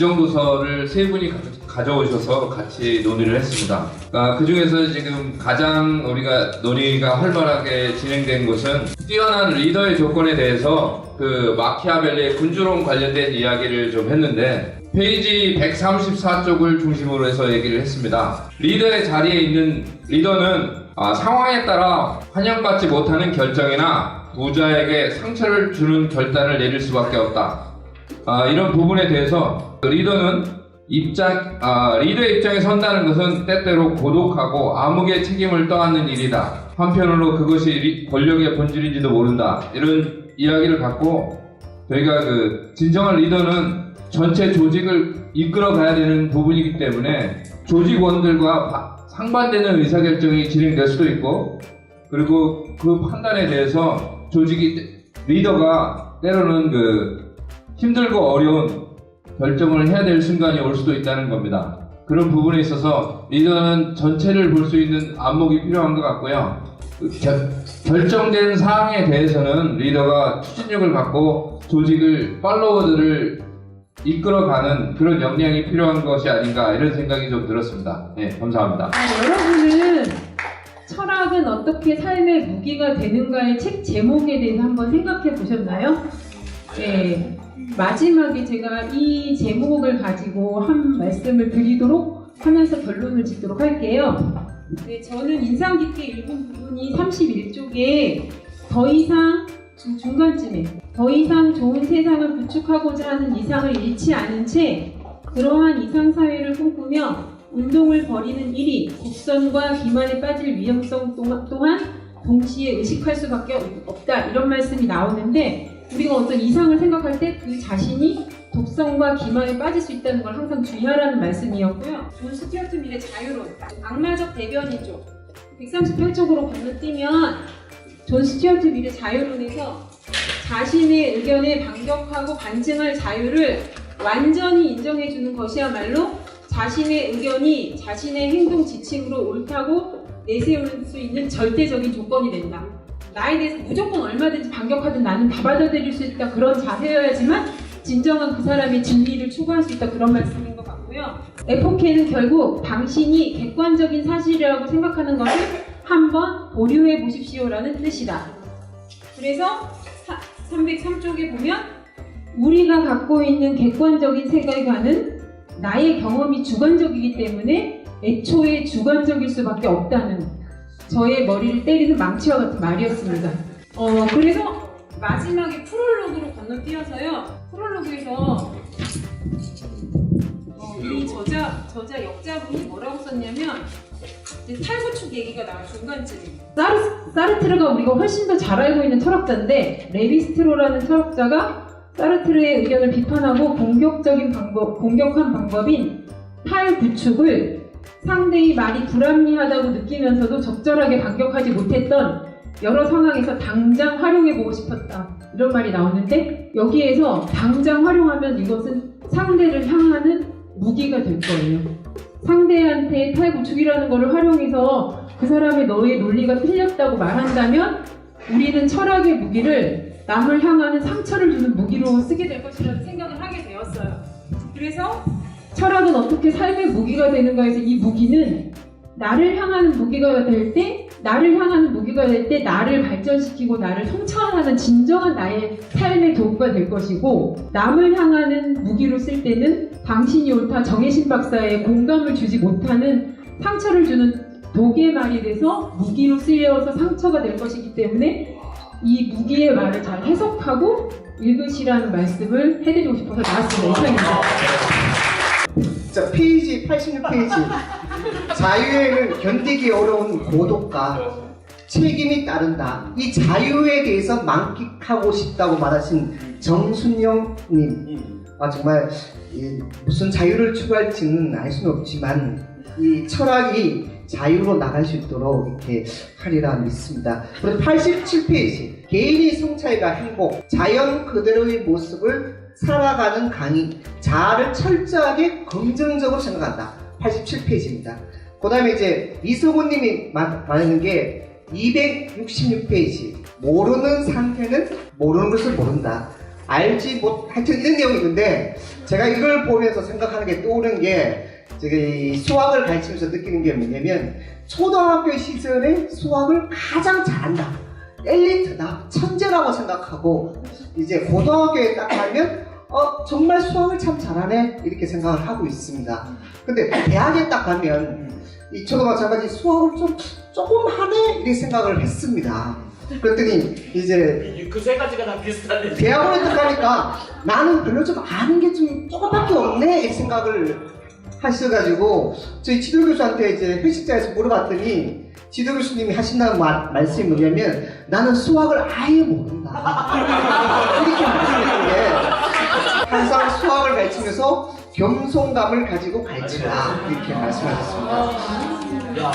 지정도서를 세 분이 가, 져오셔서 같이 논의를 했습니다. 아, 그 중에서 지금 가장 우리가 논의가 활발하게 진행된 것은 뛰어난 리더의 조건에 대해서 그 마키아벨리의 군주론 관련된 이야기를 좀 했는데 페이지 134쪽을 중심으로 해서 얘기를 했습니다. 리더의 자리에 있는 리더는 아, 상황에 따라 환영받지 못하는 결정이나 부자에게 상처를 주는 결단을 내릴 수밖에 없다. 아, 이런 부분에 대해서 리더는 입장, 아, 리더의 입장에 선다는 것은 때때로 고독하고 암흑의 책임을 떠안는 일이다. 한편으로 그것이 리- 권력의 본질인지도 모른다. 이런 이야기를 갖고 저희가 그 진정한 리더는 전체 조직을 이끌어 가야 되는 부분이기 때문에 조직원들과 바- 상반되는 의사결정이 진행될 수도 있고 그리고 그 판단에 대해서 조직이 리더가 때로는 그 힘들고 어려운 결정을 해야 될 순간이 올 수도 있다는 겁니다. 그런 부분에 있어서 리더는 전체를 볼 수 있는 안목이 필요한 것 같고요. 그 결, 결정된 사항에 대해서는 리더가 추진력을 갖고 조직을 팔로워들을 이끌어가는 그런 역량이 필요한 것이 아닌가 이런 생각이 좀 들었습니다. 네, 감사합니다. 아, 여러분은 철학은 어떻게 삶의 무기가 되는가의 책 제목에 대해서 한번 생각해 보셨나요? 네. 마지막에 제가 이 제목을 가지고 한 말씀을 드리도록 하면서 결론을 짓도록 할게요. 네, 저는 인상 깊게 읽은 부분이 31쪽에 더 이상 중- 중간쯤에 더 이상 좋은 세상을 구축하고자 하는 이상을 잃지 않은 채 그러한 이상 사회를 꿈꾸며 운동을 벌이는 일이 국선과 기만에 빠질 위험성 또한 동시에 의식할 수밖에 없- 없다 이런 말씀이 나오는데 우리가 어떤 이상을 생각할 때 그 자신이 독성과 기만에 빠질 수 있다는 걸 항상 주의하라는 말씀이었고요. 존 스튜어트 밀의 자유론, 악마적 대변이죠. 138쪽으로 건너뛰면 존 스튜어트 밀의 자유론에서 자신의 의견에 반격하고 반증할 자유를 완전히 인정해주는 것이야말로 자신의 의견이 자신의 행동 지침으로 옳다고 내세울 수 있는 절대적인 조건이 된다. 나에 대해서 무조건 얼마든지 반격하든 나는 다 받아들일 수 있다 그런 자세여야지만 진정한 그 사람의 진리를 추구할 수 있다 그런 말씀인 것 같고요. 에포케는 결국 당신이 객관적인 사실이라고 생각하는 것을 한번 보류해 보십시오라는 뜻이다. 그래서 303쪽에 보면 우리가 갖고 있는 객관적인 세계관은 나의 경험이 주관적이기 때문에 애초에 주관적일 수밖에 없다는 저의 머리를 때리는 망치와 같은 말이었습니다. 어, 그래서 마지막에 프롤로그로 건너뛰어서요. 프롤로그에서 어, 이 저자 저자 역자분이 뭐라고 썼냐면 이제 탈구축 얘기가 나와 중간쯤에 사르, 사르트르가 우리가 훨씬 더 잘 알고 있는 철학자인데 레비스트로라는 철학자가 사르트르의 의견을 비판하고 공격적인 방법, 공격한 방법인 탈구축을 상대의 말이 불합리하다고 느끼면서도 적절하게 반격하지 못했던 여러 상황에서 당장 활용해보고 싶었다. 이런 말이 나오는데 여기에서 당장 활용하면 이것은 상대를 향하는 무기가 될 거예요. 상대한테 탈구축이라는 것을 활용해서 그 사람의 너의 논리가 틀렸다고 말한다면 우리는 철학의 무기를 남을 향하는 상처를 주는 무기로 쓰게 될 것이라는 생각을 하게 되었어요. 그래서 철학은 어떻게 삶의 무기가 되는가 해서 이 무기는 나를 향하는 무기가 될 때, 나를 향하는 무기가 될 때 나를 발전시키고 나를 성찰하는 진정한 나의 삶의 도구가 될 것이고 남을 향하는 무기로 쓸 때는 당신이 옳다 정혜신 박사의 공감을 주지 못하는 상처를 주는 독의 말이 돼서 무기로 쓰여서 상처가 될 것이기 때문에 이 무기의 말을 잘 해석하고 읽으시라는 말씀을 해드리고 싶어서 나왔습니다. 이상입니다. 자, 페이지 86페이지. 자유에는 견디기 어려운 고독과 책임이 따른다. 이 자유에 대해서 만끽하고 싶다고 말하신 정순영님. 아, 정말 이 무슨 자유를 추구할지는 알 수는 없지만 이 철학이 자유로 나갈 수 있도록 이렇게 하리라 믿습니다. 그리고 87페이지. 개인이 성찰과 행복, 자연 그대로의 모습을 살아가는 강의, 자아를 철저하게 긍정적으로 생각한다. 87페이지입니다. 그 다음에 이제 이소구님이 말하는 게 266페이지. 모르는 상태는 모르는 것을 모른다. 알지 못 하여튼 이런 내용이 있는데 제가 이걸 보면서 생각하는 게 떠오르는 게이 수학을 가르치면서 느끼는 게 뭐냐면 초등학교 시절에 수학을 가장 잘한다 엘리트다 천재라고 생각하고 이제 고등학교에 딱 가면 어 정말 수학을 참 잘하네? 이렇게 생각을 하고 있습니다. 근데 대학에 딱 가면 이 저도 마찬가지 수학을 좀 조금 하네? 이렇게 생각을 했습니다. 그랬더니 이제 그 세 가지가 다 비슷한데. 대학원에 딱 가니까 나는 별로 좀 아는 게 좀 조금밖에 없네? 이 생각을 하셔가지고 저희 지도 교수한테 이제 회식자에서 물어봤더니 지도 교수님이 하신다는 말, 말씀이 뭐냐면 나는 수학을 아예 모른다 이렇게 말씀했던 게 항상 수학을 가르치면서 겸손감을 가지고 가르치라 이렇게 말씀하셨습니다. 야,